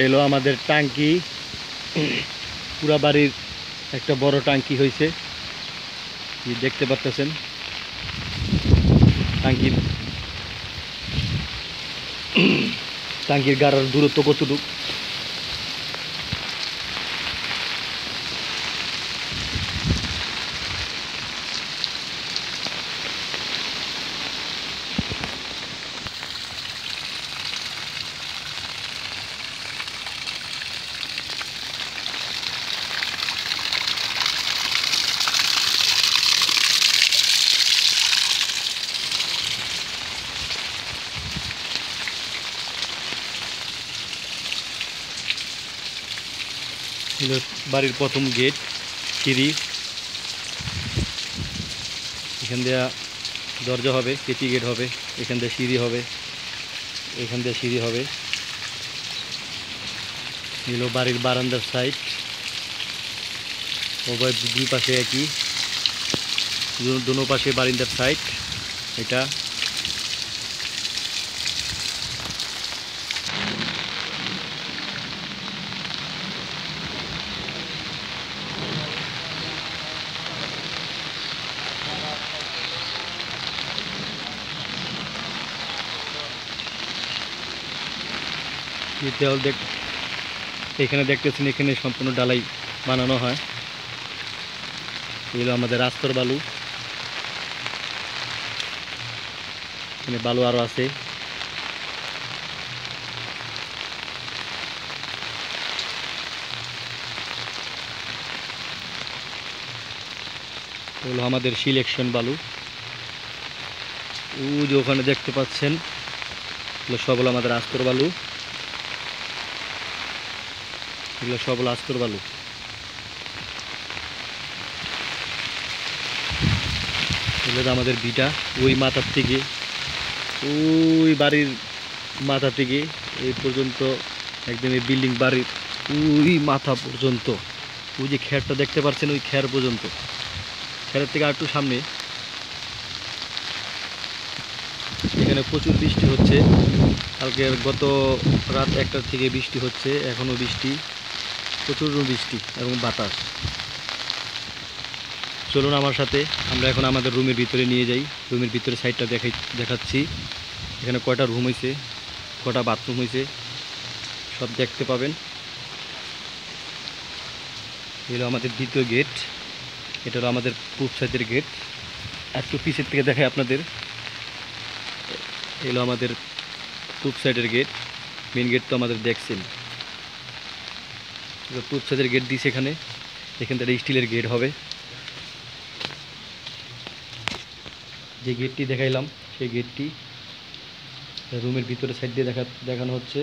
এটা হলো আমাদের ট্যাঙ্কি পুরা বাড়ির একটা বড় ট্যাঙ্কি হয়েছে। দেখতে পাচ্ছেন টাঙ্কির টাঙ্কির গাড়ার দূরত্ব কতটুকু হলো বাড়ির প্রথম গেট সিঁড়ি। এখান দিয়ে দরজা হবে, কেটি গেট হবে, এখান দিয়ে সিঁড়ি হবে, এখান দিয়ে সিঁড়ি হবে। হলো বাড়ির বারান্দার সাইড উভয় দুই পাশে একই। দোনো পাশে বারান্দার সাইড এটা দেওয়াল দেখ, এখানে দেখতেছেন, এখানে সম্পূর্ণ ডালাই বানানো হয়। এগুলো আমাদের রাস্তর বালু। এখানে বালু আরও আছে। এগুলো আমাদের সিলেকশন বালু। ও যে ওখানে দেখতে পাচ্ছেন, এগুলো সব হলো আমাদের আস্তর বালু। এগুলো সব হলো আস্তর বালু এগুলো আমাদের বিটা, ওই মাথার থেকে, ওই বাড়ির মাথা থেকে এই পর্যন্ত, একদম এই বিল্ডিং বাড়ির ওই মাথা পর্যন্ত। ওই যে খেরটা দেখতে পাচ্ছেন, ওই খের পর্যন্ত। খেরের থেকে আরেকটু সামনে। এখানে প্রচুর বৃষ্টি হচ্ছে। কালকে গত রাত একটার থেকে বৃষ্টি হচ্ছে, এখনও বৃষ্টি। প্রচুর বৃষ্টি এবং বাতাস। চলুন আমার সাথে, আমরা এখন আমাদের রুমের ভিতরে নিয়ে যাই। রুমের ভিতরে সাইডটা দেখাই, দেখাচ্ছি। এখানে কয়টা রুম হয়েছে কটা বাথরুম হয়েছে সব দেখতে পাবেন। এই হলো আমাদের দ্বিতীয় গেট, এটা হলো আমাদের পূব সাইডের গেট। একটু পিছের থেকে দেখাই আপনাদের। এলো আমাদের পূব সাইডের গেট মেন গেট তো আমাদের দেখছেন। পূব গেট দিয়েছে এখানে, এখান থেকে স্টিলের গেট হবে। যে গেটটি দেখাইলাম, সেই গেটটি রুমের ভিতরে সাইড দিয়ে দেখা, দেখানো হচ্ছে।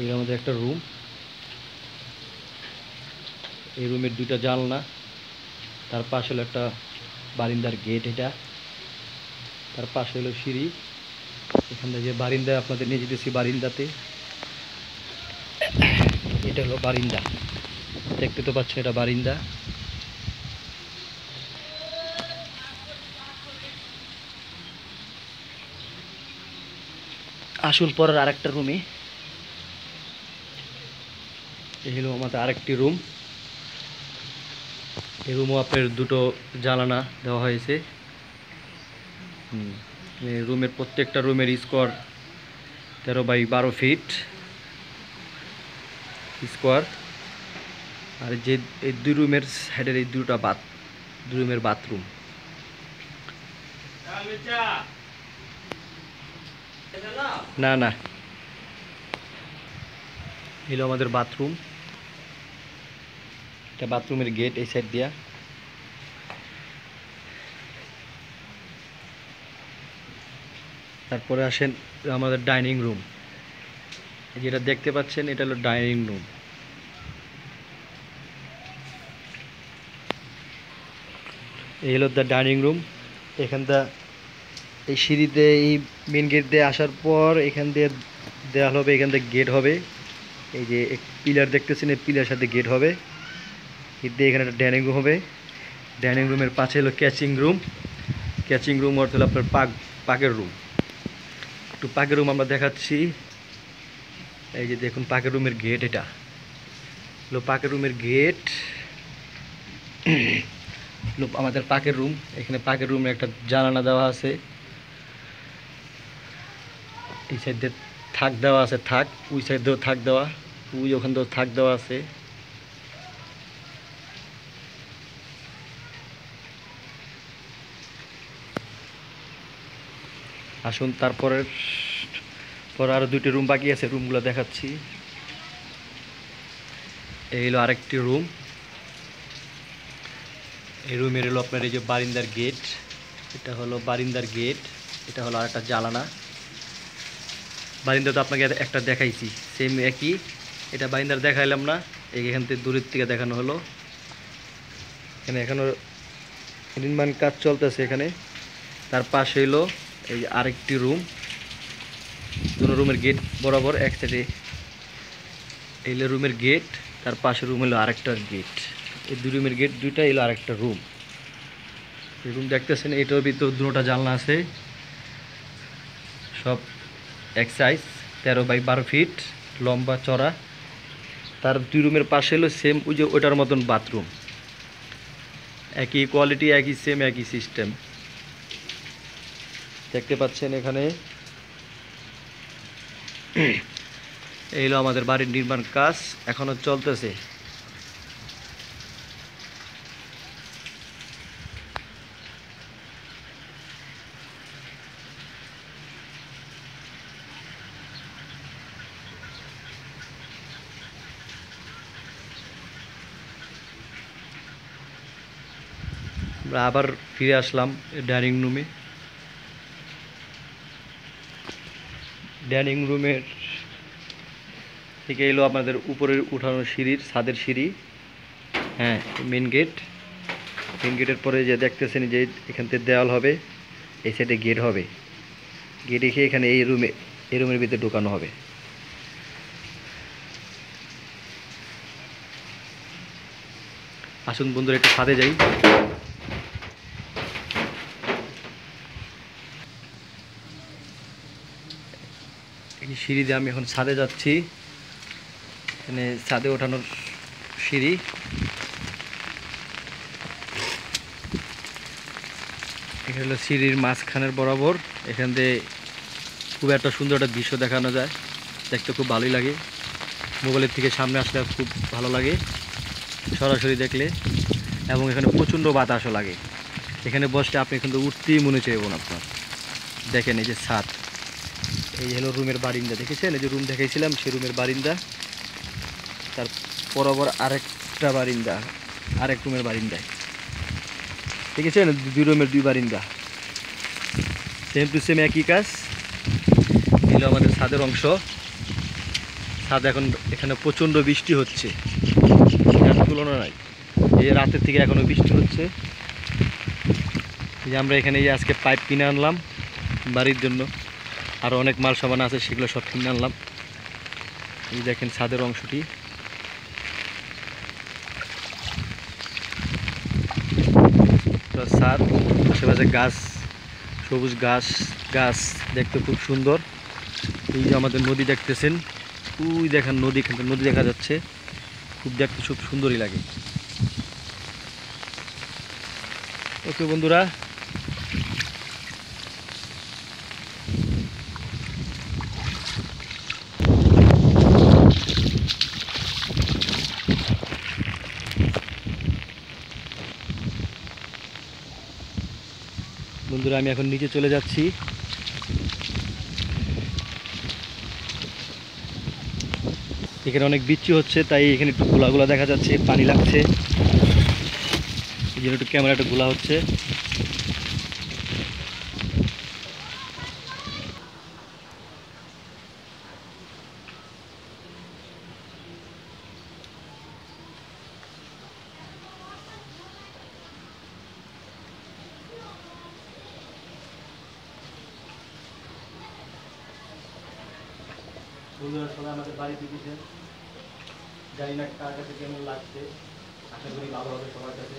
এই আমাদের একটা রুম এই রুমের দুইটা জানলা, তার পাশে হলো একটা বারিন্দার গেট এটা। তার পাশে হলো সিঁড়ি। এখানে যে বারিন্দা আপনাদের নিয়ে যেতেছি বারিন্দাতে। এটা হলো বারিন্দা। দেখতে তো পাচ্ছেন এটা বারিন্দা। আসুন পরের আরেকটা রুমে এই হলো আমাদের আরেকটি রুম এই রুমও আপনার দুটো জানালা দেওয়া হয়েছে। রুমের প্রত্যেকটা রুমের স্কোয়ার তেরো বাই বারো ফিট স্কোয়ার আর যে এই দুই রুমের সাইডের এই দুটা বাথ দুই রুমের বাথরুম না না। এলো আমাদের বাথরুম এটা বাথরুমের গেট এই সাইড দিয়া। তারপরে আসেন আমাদের ডাইনিং রুম যেটা দেখতে পাচ্ছেন, এটা হলো ডাইনিং রুম। এই হলো দ্য ডাইনিং রুম। এখানটা এই সিঁড়িতে এই মেন গেট দিয়ে আসার পর এখান দিয়ে দেওয়াল হবে, এখান থেকে গেট হবে। এই যে পিলার দেখতেছেন, এই পিলার সাথে গেট হবে। গেট দিয়ে এখানে একটা ডাইনিং রুম হবে। ডাইনিং রুমের পাশে হলো ক্যাচিং রুম ক্যাচিং রুম অর্থ হলো আপনার পাক পাকের রুম একটু পাকের রুম আমরা দেখাচ্ছি। এই যে দেখুন পাকের রুমের গেট এটা। হলো পাকের রুমের গেট। আমাদের পাকের রুম। এখানে পাকের রুমে একটা জানালা দেওয়া আছে। এই সাইডে থাক দেওয়া আছে, থাক। ওই সাইডেও থাক দেওয়া। ওই ওখান থেকেও থাক দেওয়া আছে। আসুন তারপরের পর আরও দুইটি রুম বাকি আছে রুমগুলো দেখাচ্ছি। এই হলো আরেকটি রুম এই রুমের হলো আপনার এই যে বারিন্দার গেট এটা হলো বারিন্দার গেট এটা হলো আরেকটা জ্বালানা বারিন্দা তো আপনাকে একটা দেখাইছি সেম একই। এটা বারিন্দার দেখাইলাম না, এই এখান থেকে দূরের থেকে দেখানো হলো। এখানে এখনও নির্মাণ কাজ চলতেছে এখানে। তার পাশে হলো এই আরেকটি রুম দুটো রুমের গেট বরাবর, এক সাইডে এই হলো রুমের গেট, তার পাশে রুম হলো আরেকটা গেট। এই দুই রুমের গেট দুইটা এলো আরেকটা রুম। এই রুম দেখতেছেন, এটার ভিতর দুটোটা জানলা আছে। সব এক সাইজ তেরো বাই বারো ফিট লম্বা চড়া তার দুই রুমের পাশে হলো সেম ওই যে ওটার মতন বাথরুম একই কোয়ালিটি একই সেম একই সিস্টেম দেখতে পাচ্ছেন এখানে এই হলো আমাদের বাড়ির নির্মাণ কাজ এখনও চলতেছে। আমরা আবার ফিরে আসলাম ডাইনিং রুমে। ডাইনিং রুমের থেকে এলো আপনাদের উপরের উঠানো সিঁড়ির, ছাদের সিঁড়ি। হ্যাঁ মেন গেট মেন গেটের পরে যে দেখতেছেন যে এখান থেকে দেওয়াল হবে, এই সাইডে গেট হবে। গেট রেখে এখানে এই রুমে এই রুমের ভিতরে ঢোকানো হবে। আসুন বন্ধুরা, একটু ছাদে যাই। এই সিঁড়ি দিয়ে আমি এখন ছাদে যাচ্ছি। এখানে ছাদে ওঠানোর সিঁড়ি। এখানে হলো সিঁড়ির মাঝখানের বরাবর। এখান দিয়ে খুব একটা সুন্দর একটা দৃশ্য দেখানো যায়। দেখতে খুব ভালোই লাগে। মোবাইলের থেকে সামনে আসলে খুব ভালো লাগে সরাসরি দেখলে। এবং এখানে প্রচণ্ড বাতাসও লাগে। এখানে বসলে আপনি কিন্তু উঠতেই মনে চাইবেন আপনার। দেখেন এই যে ছাদ। এই হলো রুমের বারিন্দা। দেখেছেন? এই যে রুম দেখাইছিলাম, সেই রুমের বারিন্দা। তার বরাবর আরেকটা বারিন্দা, আরেক রুমের বারিন্দায়। দেখেছেন? দুই রুমের দুই বারিন্দা। সেম টু সেম একই কাজ। এলো আমাদের ছাদের অংশ। ছাদ এখন এখানে প্রচণ্ড বৃষ্টি হচ্ছে। এর তুলনা নাই। এই রাতের থেকে এখনও বৃষ্টি হচ্ছে। এই যে আমরা এখানে আজকে পাইপ কিনে আনলাম বাড়ির জন্য। আরও অনেক মাল সামান আছে, সেগুলো সব কিনে আনলাম। এই দেখেন ছাদের অংশটি। ছাদ আশেপাশে গাছ, সবুজ গাছ গাছ দেখতে খুব সুন্দর। এই যে আমাদের নদী দেখতেছেন, ওই দেখেন নদী নদী দেখা যাচ্ছে। খুব দেখতে খুব সুন্দরই লাগে। ওকে বন্ধুরা বন্ধুরা, আমি এখন নিচে চলে যাচ্ছি। এখানে অনেক বিচ্ছি হচ্ছে, তাই এখানে একটু গোলাগুলা দেখা যাচ্ছে, পানি লাগছে। এই জন্য একটু ক্যামেরাটা গোলা হচ্ছে। আমাদের বাড়িতে দিয়েছেন জানি না কার কাছে কেমন লাগছে। আশা করি ভালো হবে সবার কাছে।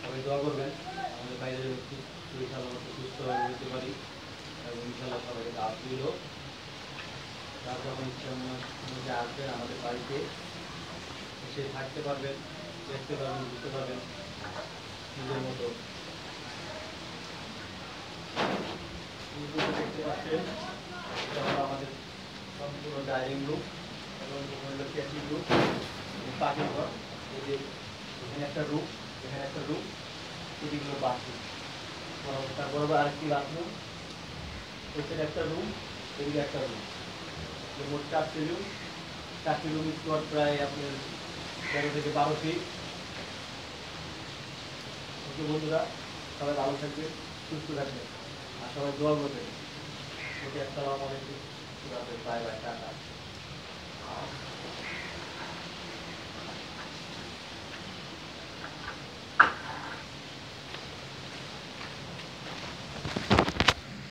সবাই দোয়া করবেন। আমাদের বাইরে খুব শরীর ভালো মতো সুস্থ হয়ে যেতে পারি। এবং ইনশাল্লাহ সবাইকে দাওয়াত দিল তারা যখন ইচ্ছা মধ্যে আসবেন আমাদের বাড়িতে, এসে থাকতে পারবেন, দেখতে পারবেন, বুঝতে পারবেন। নিজের মতো। দেখতে পাচ্ছেন হলো সম্পূর্ণ ডাইনিং রুম এবং হলো ক্যাচিং রুম এই যে এখানে একটা রুম এখানে একটা রুম এদিকে বাথরুম তার বরাবর আরেকটি বাথরুম এখানে একটা রুম এদিকে একটা রুম মোট চারটি রুম চারটি রুম স্কোয়ার প্রায় আপনার তেরো থেকে বারো ফিট ওকে বন্ধুরা, সবাই ভালো থাকবে সুস্থ থাকবে আর সবাই দোয়া করবে ওকে, আসসালামু আলাইকুম। Bye bye tata